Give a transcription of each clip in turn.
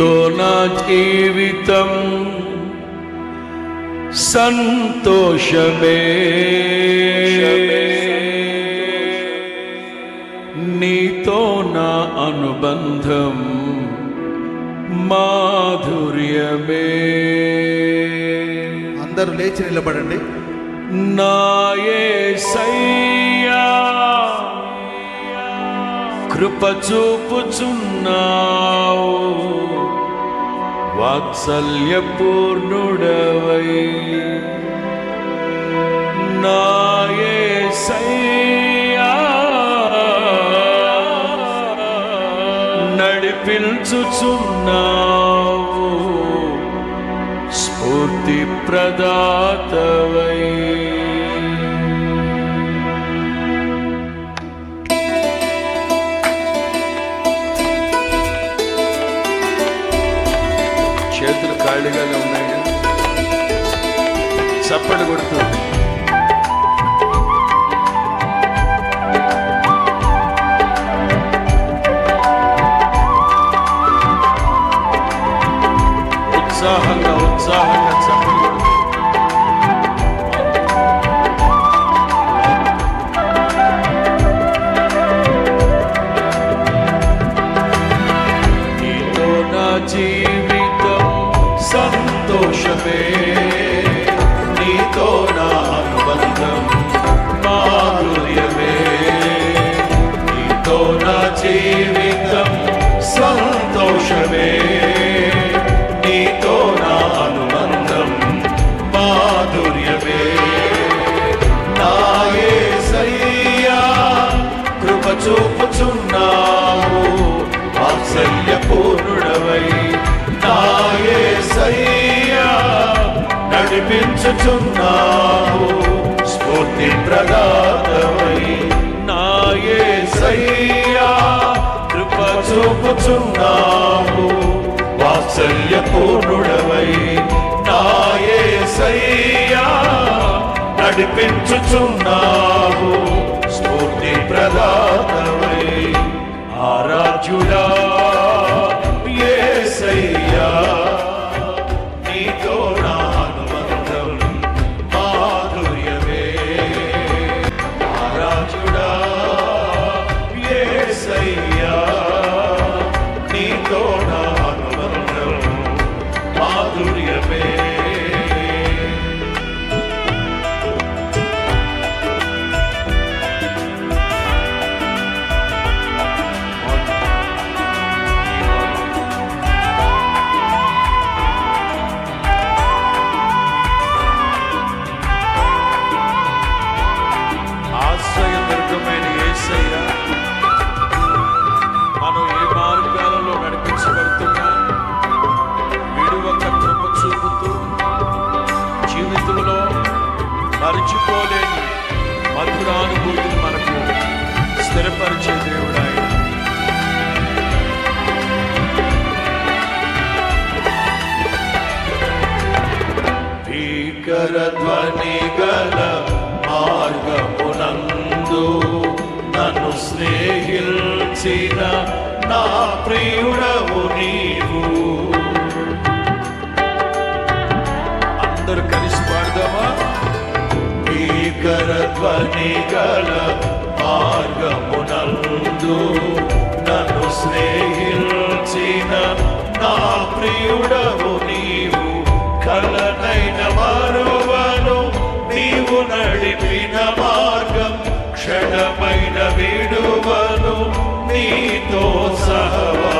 నీతో నా జీవితం సంతోషమే. నీతో నా అనుబంధం మాధుర్యమే. అందరూ లేచి నిలబడండి. నాయే సయ్యా. కృప చూపుచున్నావు. వాత్సల్యపూర్ణుడవై. నాయే సయ్యా. నడిపించుచున్నావు. స్ఫూర్తి ప్రదాతవై ఖాళీగానే ఉన్నాయి చప్పటి కొడుతుంది ఉత్సాహంగా ఉత్సాహంగా నిలుచున్నావు స్ఫూర్తి ప్రదాతమై నాయే సయ్యా కృప చూపుచున్నావు వాత్సల్య పూర్ణుడవై నాయే సయ్యా నడిపించుచున్నావు స్ఫూర్తి ప్రదాతమై ఆరాధ్యుడా. ధ్వని గల మార్గమునందు నన్ను స్నేహించిన నా ప్రియుడవు నీవు. అందరు కలిసి పాడదామా? భీకర ధ్వని గల నీతో సహవాసం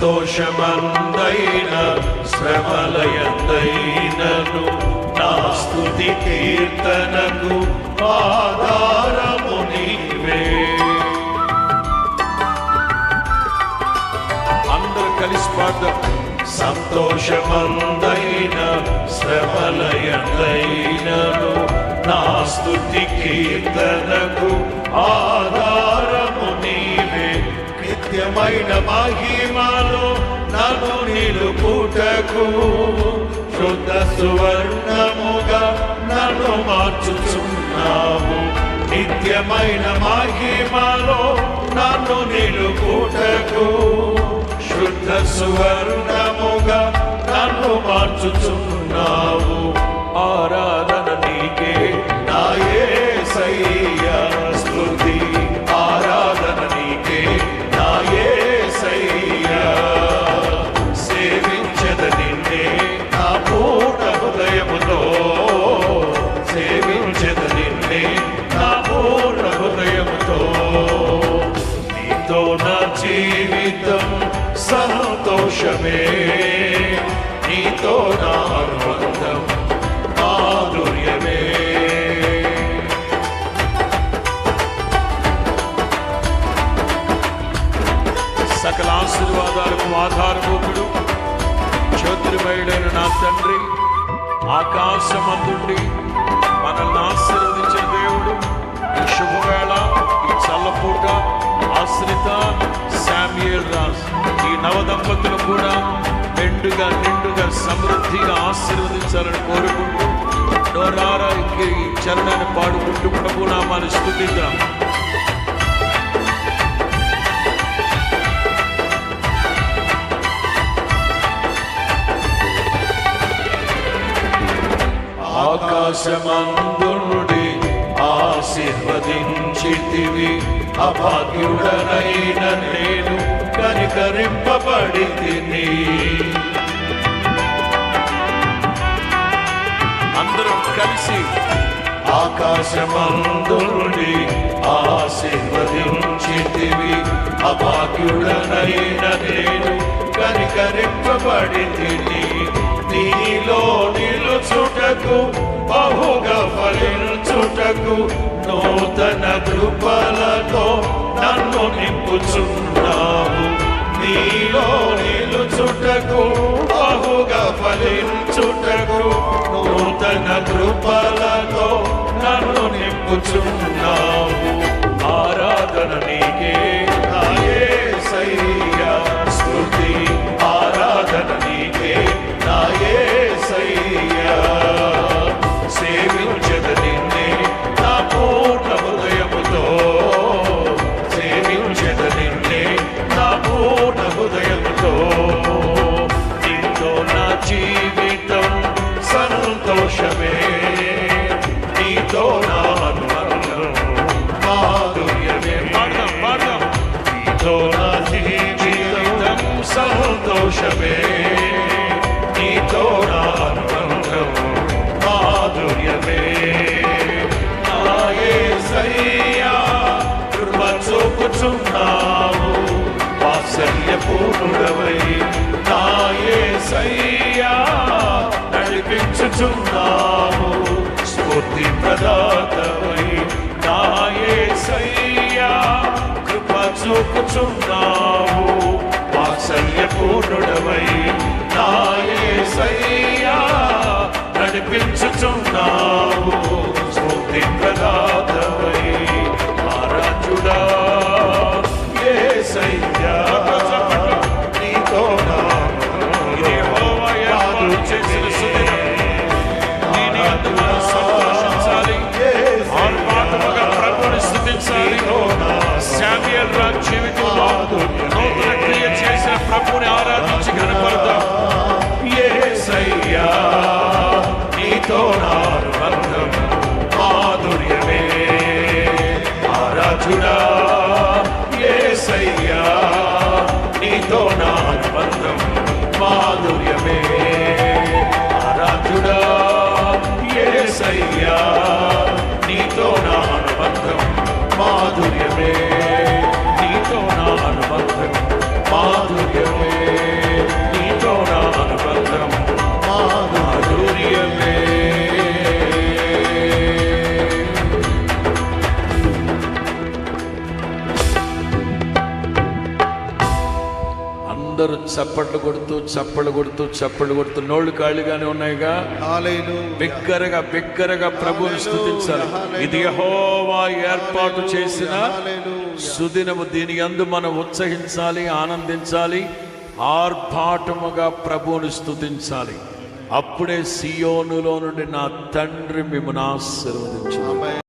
సంతోషమందైన శ్రమలయందైనను నా స్థుతి కీర్తనకు ఆధారము నీవే. అందరు కలిసి పాడదాం. సంతోషమందైన శ్రమలయందైనను నా స్థుతి కీర్తనకు ఆధార నిత్యమైన మహిమలో నన్ను నిలుపుటకు శుద్ధ సువర్ణముగా నన్ను మార్చుచున్నావు. నిత్యమైన మహిమలో నన్ను నిలుపుటకు శుద్ధ సువర్ణముగా నన్ను మార్చుచున్నావు. ఆరాధన దంపతులు కూడా నిండుగా నిండుగా సమృద్ధిగా ఆశీర్వదించాలని కోరుకుంటూ నోరారా ఈ చరణాన్ని పాడుకుంటూ ప్రభు నామాన్ని స్థుతిద్దాం ఆకాశమందుడి ఆశీర్వదించితివి అభాగ్యుడనైన నేను. కనికరింపబడి తిని అందరం కలిసి ఆకాశమందునుడి ఆశీర్వదించితివి. అభాగ్యుడనైన నేను కనికరింపబడి తిని నీలో నిలుచుటకు బహుగా ఫలించుటకు నూతన కృపలతో నన్ను నింపుచున్నావు. నీలో నిలుచుటకు బహుగా ఫలించుటకు నూతన కృపలతో నన్ను నింపుచున్నావు. సంతోషమే నీతో నా అనుబంధం మాధుర్యమే నాయే సయ్యా కృప చూపుచున్నావు వాత్సల్య పూర్ణుడవై నాయే సయ్యా నడిపించుచున్నావు స్ఫూర్తి ప్రదాతవై నాయే సయ్యా కృప చూపుచున్నావు పూర్ణుడవై నాయే సయ్యా నడిపించుచున్నావు. చప్పట్లు కొడుతూ చప్పట్లు కొడుతూ చప్పట్లు కొడుతూ నోళ్ళు ఖాళీగానే ఉన్నాయిగా. బిగ్గరగా బిగ్గరగా ప్రభువుని స్థుతించాలి. ఇది యెహోవా ఏర్పాటు చేసిన సుదినము. దీని యందు మనం ఉత్సహించాలి ఆనందించాలి ఆర్భాటముగా ప్రభువుని స్థుతించాలి. అప్పుడే సియోనులో నుండి నా తండ్రి మిమ్మల్ని ఆశీర్వదించు. ఆమేన్.